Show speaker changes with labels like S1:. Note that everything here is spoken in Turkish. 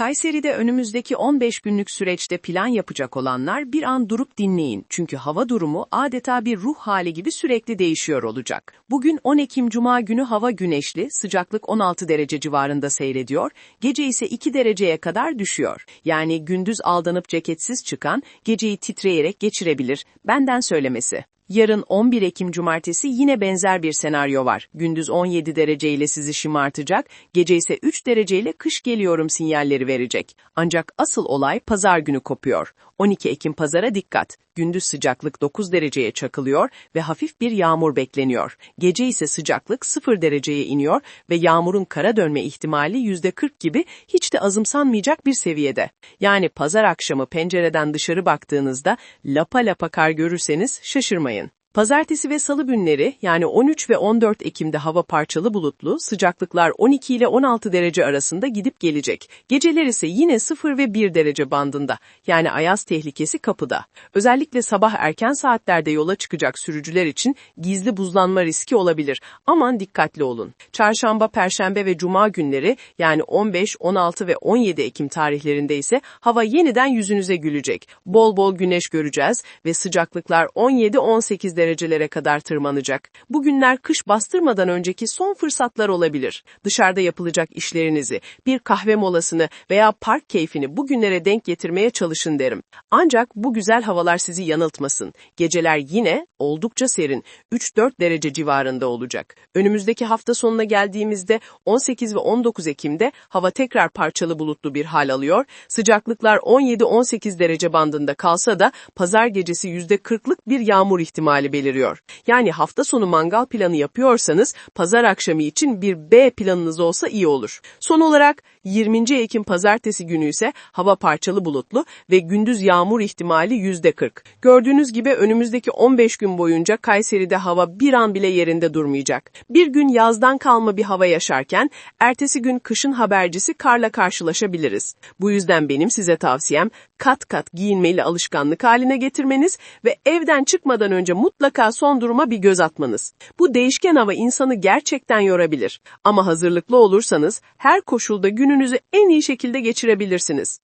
S1: Kayseri'de önümüzdeki 15 günlük süreçte plan yapacak olanlar bir an durup dinleyin. Çünkü hava durumu adeta bir ruh hali gibi sürekli değişiyor olacak. Bugün 10 Ekim Cuma günü hava güneşli, sıcaklık 16 derece civarında seyrediyor, gece ise 2 dereceye kadar düşüyor. Yani gündüz aldanıp ceketsiz çıkan, geceyi titreyerek geçirebilir, benden söylemesi. Yarın 11 Ekim Cumartesi yine benzer bir senaryo var. Gündüz 17 dereceyle sizi şımartacak, gece ise 3 dereceyle kış geliyorum sinyalleri verecek. Ancak asıl olay pazar günü kopuyor. 12 Ekim pazara dikkat. Gündüz sıcaklık 9 dereceye çakılıyor ve hafif bir yağmur bekleniyor. Gece ise sıcaklık 0 dereceye iniyor ve yağmurun kara dönme ihtimali %40 gibi hiç de azımsanmayacak bir seviyede. Yani pazar akşamı pencereden dışarı baktığınızda lapa lapa kar görürseniz şaşırmayın. Pazartesi ve salı günleri yani 13 ve 14 Ekim'de hava parçalı bulutlu, sıcaklıklar 12 ile 16 derece arasında gidip gelecek. Geceler ise yine 0 ve 1 derece bandında yani ayaz tehlikesi kapıda. Özellikle sabah erken saatlerde yola çıkacak sürücüler için gizli buzlanma riski olabilir. Aman dikkatli olun. Çarşamba, Perşembe ve Cuma günleri yani 15, 16 ve 17 Ekim tarihlerinde ise hava yeniden yüzünüze gülecek. Bol bol güneş göreceğiz ve sıcaklıklar 17-18 derecelere kadar tırmanacak. Bugünler kış bastırmadan önceki son fırsatlar olabilir. Dışarıda yapılacak işlerinizi, bir kahve molasını veya park keyfini bugünlere denk getirmeye çalışın derim. Ancak bu güzel havalar sizi yanıltmasın. Geceler yine oldukça serin, 3-4 derece civarında olacak. Önümüzdeki hafta sonuna geldiğimizde 18 ve 19 Ekim'de hava tekrar parçalı bulutlu bir hal alıyor. Sıcaklıklar 17-18 derece bandında kalsa da pazar gecesi %40'lık bir yağmur ihtimali beliriyor. Yani hafta sonu mangal planı yapıyorsanız pazar akşamı için bir B planınız olsa iyi olur. Son olarak 20. Ekim pazartesi günü ise hava parçalı bulutlu ve gündüz yağmur ihtimali %40. Gördüğünüz gibi önümüzdeki 15 gün boyunca Kayseri'de hava bir an bile yerinde durmayacak. Bir gün yazdan kalma bir hava yaşarken ertesi gün kışın habercisi karla karşılaşabiliriz. Bu yüzden benim size tavsiyem kat kat giyinmeli alışkanlık haline getirmeniz ve evden çıkmadan önce mutlaka son duruma bir göz atmanız. Bu değişken hava insanı gerçekten yorabilir. Ama hazırlıklı olursanız her koşulda gününüzü en iyi şekilde geçirebilirsiniz.